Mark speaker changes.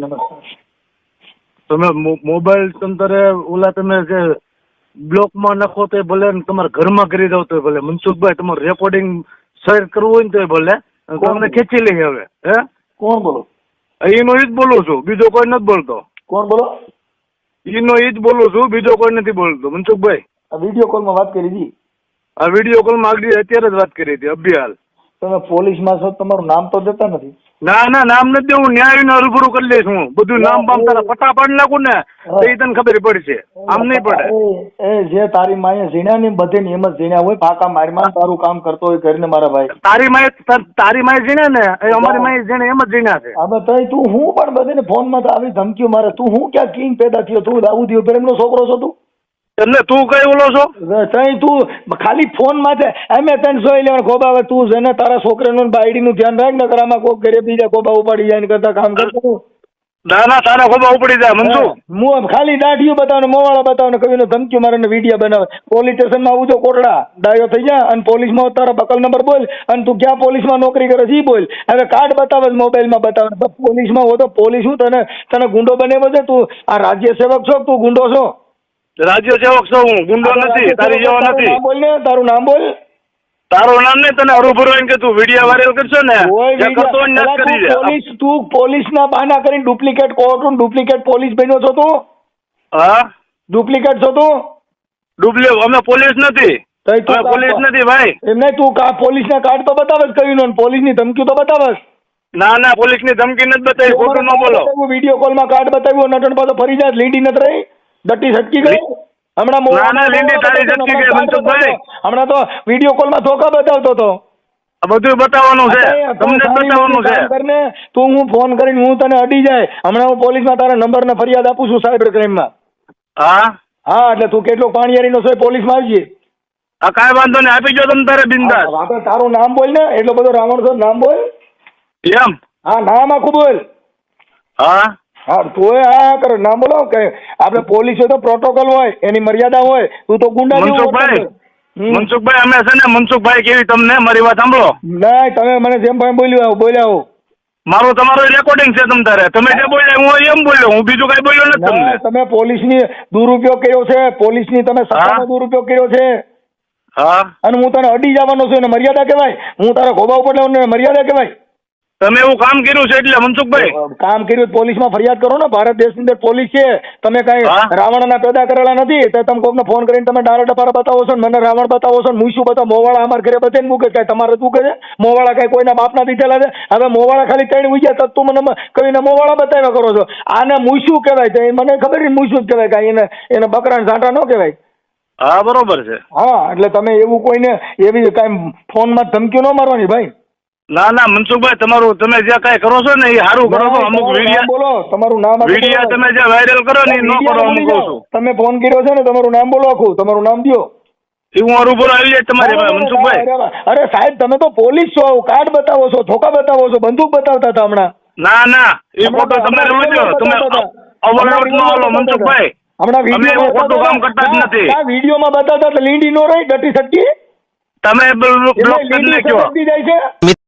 Speaker 1: નમસ્કાર
Speaker 2: તમે મો- મોબાઈલ તમારે ઓલા તમે જે બ્લોકમાં નાખો તો ભલે તમારા ઘરમાં કરી દો તો ભલે. મનસુખભાઈ તમારું રેકોર્ડિંગ શેર કરવું હોય ને તો ભલે. તમને ખેંચી લઈએ હવે હે?
Speaker 1: કોણ બોલો?
Speaker 2: એનો ઈ જ બોલું છું. બીજો કોઈ નથી બોલતો.
Speaker 1: કોણ બોલો?
Speaker 2: એનો ઈ જ બોલું છું. બીજો કોઈ નથી બોલતો. મનસુખભાઈ.
Speaker 1: આ વીડિયો કોલમાં વાત કરી હતી?
Speaker 2: આ વીડિયો કોલમાં આગળ અત્યારે જ વાત કરી હતી અભિહાલ
Speaker 1: તમે પોલીસમાં છો તમારું નામ તો દેતા નથી.
Speaker 2: ના ના નામ નથી દેવું. ન્યાયને રૂબરૂ કરી લઈશ હું. બધું નામ બામ તારા પટ્ટા પાડી નાખું ને તો એ તને ખબર પડશે. આમ નહીં પડે.
Speaker 1: એ જે તારી માએ ઝીણ્યા ને બધે નિયમ જ ઝીણ્યા હોય ફાકા મારમાં તારું કામ કરતો હોય કરીને મારા ભાઈ.
Speaker 2: તારી માએ તારી માએ ઝીણ્યા ને એ અમારી માએ ઝીણે એમ જ ઝીણ્યા છે.
Speaker 1: હવે તઈ તું હું પણ બધે ફોનમાં તો આવી ધમકીઓ મારે. તું હું ક્યાં કિંગ પેદા થયો? તું દાઉદ પ્રેમનો છોકરો છો તું?
Speaker 2: એટલે તું કઈ ઓલો છો?
Speaker 1: તઈ તું ખાલી ફોનમાં છે એમ તને જોઈ લેવાનું ખોબા હવે તું છે ને તારા છોકરાનું બાયડી નું ધ્યાન રાખ ને આમાં કોક ઘરે બીજા ખોબા ઉપાડી જાય ને કરતા કામ કરતો
Speaker 2: ના ના તારા ખોબા ઉપડી જાય મનસુ
Speaker 1: હું ખાલી દાઢીઓ બતાવો ને મોવાળા બતાવો ને કવિનો ધમકી મારે ને વીડિયો બનાવે. પોલીસ સ્ટેશનમાં આવું જો કોટડા ડાયો થઈ જા અને પોલીસમાં તારા બકલ નંબર બોલ અને તું ક્યાં પોલીસમાં નોકરી કરે છે બોલ. હવે કાર્ડ બતાવે મોબાઈલમાં બતાવે પોલીસમાં હો તો પોલીસ હું તને તને ગુંડો બને છે? તું આ રાજ્ય સેવક છો તું ગુંડો છો?
Speaker 2: રાજ્ય સેવક છું હું ગુંડો નથી તારી જેવો નથી.
Speaker 1: બોલ ને તારું નામ બોલ.
Speaker 2: તારું નામ ને તને હરુભરું એમ કે તું વીડિયો વાયરલ કરશો ને જે કરતો ને કરી દે.
Speaker 1: પોલીસ તું પોલીસના બહાના કરીને ડુપ્લિકેટ કોર્ટ ડુપ્લિકેટ પોલીસ બન્યો છો તું?
Speaker 2: હા?
Speaker 1: ડુપ્લિકેટ છો તું?
Speaker 2: ડુપ્લે અમે પોલીસ નથી.
Speaker 1: તું
Speaker 2: પોલીસ નથી ભાઈ.
Speaker 1: એમ તું કા પોલીસના કાર્ડ તો બતાવે કયું પોલીસની ધમકી તો બતાવે
Speaker 2: ના ના પોલીસની ધમકી નથી બતાવી ખોટું ન બોલો.
Speaker 1: વીડિયો કોલમાં કાર્ડ બતાવ્યું નટણ પાછો ફરી જાય લીડી નથી રહી. ડટ્ટી છટકી ગઈ? હમણાં મો- હમણાં. તો વીડિયો કોલમાં ધોકા બતાવતો હતો.
Speaker 2: બધું બતાવવાનું છે. તમને બતાવવાનું છે.
Speaker 1: કરને તું હું ફોન કરીને હું તને અડી જાય. હમણાં હું પોલીસમાં તારા નંબર ને ફરિયાદ આપું છું સાયબર ક્રાઇમમાં.
Speaker 2: હા?
Speaker 1: હા એટલે તું કેટલો પાણીયારીનો છે પોલીસમાં આવજે.
Speaker 2: આ કાંઈ વાંધો નહીં આપી જો તમે તારે બિંદાસ.
Speaker 1: આપણે તારું નામ બોલ ને એટલો બધો રાવણ છો નામ બોલ.
Speaker 2: એમ?
Speaker 1: હા નામ આખું બોલ.
Speaker 2: હા?
Speaker 1: હા તોય હા કરે ના બોલો કે આપણે પોલીસ હોય તો પ્રોટોકોલ હોય એની મર્યાદા હોય તું તો ગુંડા
Speaker 2: મનસુખભાઈ. મનસુખભાઈ અમે છે ને મનસુખભાઈ કેવી તમને મારી વાત સાંભળો?
Speaker 1: ના તમે મને જેમ ભાઈ બોલ્યો આવું બોલ્યા આવું.
Speaker 2: મારું તમારું રેકોર્ડિંગ છે તમ તારે. તમે જે બોલ્યા હું એમ બોલ્યો હું બીજું કઈ બોલ્યો નથી તમને.
Speaker 1: ના, તમે પોલીસની દુરુપયોગ કર્યો છે પોલીસની તમે સત્તાનો. દુરુપયોગ કર્યો છે.
Speaker 2: હા.
Speaker 1: અને હું તને અડી જવાનો છું એને મર્યાદા કહેવાય. હું તારા ખોબા ઉપર લેવાનો મર્યાદા કહેવાય.
Speaker 2: તમે એવું કામ કર્યું છે એટલે મનસુખભાઈ?
Speaker 1: કામ કર્યું પોલીસમાં ફરિયાદ કરો ને ભારત દેશની અંદર પોલીસ છે. તમે કઈ
Speaker 2: રાવણ
Speaker 1: રાવણના પેદા કરેલા નથી તો તમે કોકને ફોન કરીને તમે ડાયરેક્ટ ડપારા બતાવો છો મને રાવણ બતાવો છો હું શું બતાવો? મોવાળા અમારા ઘરે બતાવીને મૂકે કઈ તમારે શું કરે? મોવાળા કઈ કોઈના બાપના દીધેલા છે? હવે મોવાળા ખાલી ત્રણ ઉગ્યા તો તું મને મ- કહીને મોવાળા બતાવ્યા કરો છો. આને મૂસું કહેવાય? તો મને ખબર નહીં મૂસું જ કહેવાય? કાંઈ એને એને બકરાને ઝાંટા ન કહેવાય?
Speaker 2: હા બરોબર છે.
Speaker 1: હા એટલે તમે એવું કોઈને એવી કાંઈ ફોનમાં ધમકીઓ ન મારવાની ભાઈ.
Speaker 2: ના ના મનસુખભાઈ તમારું તમે જે કઈ કરો છો ને એ સારું કરો છો. અમુક
Speaker 1: નામ બોલો. તમારું નામ આખું
Speaker 2: તમે જે વાયરલ કરો ને એ ન કરો
Speaker 1: વીડિયો
Speaker 2: અમુક કહું છું
Speaker 1: તમે ફોન કર્યો છે ને તમારું નામ બોલો આખું. તમારું નામ દો
Speaker 2: એ હું રૂબરૂ આવી જાય તમારી મનસુખભાઈ.
Speaker 1: અરે, સાહેબ તમે તો પોલીસ છો કાર્ડ બતાવો છો ધોકા બતાવો છો બંદૂક બતાવતા હતા હમણાં.
Speaker 2: ના ના એ ફોટો તમે રોજો તમે
Speaker 1: બતાવતા
Speaker 2: ન
Speaker 1: હમણાં
Speaker 2: મનસુખભાઈ.
Speaker 1: હમણાં વીડિયો
Speaker 2: ખોટું કામ કરતા જ નથી.
Speaker 1: આ વિડીયોમાં બતાવતા એટલે લીંડી નો રહી ડટી શકી
Speaker 2: તમે બ્લોક કરી નાખ્યો.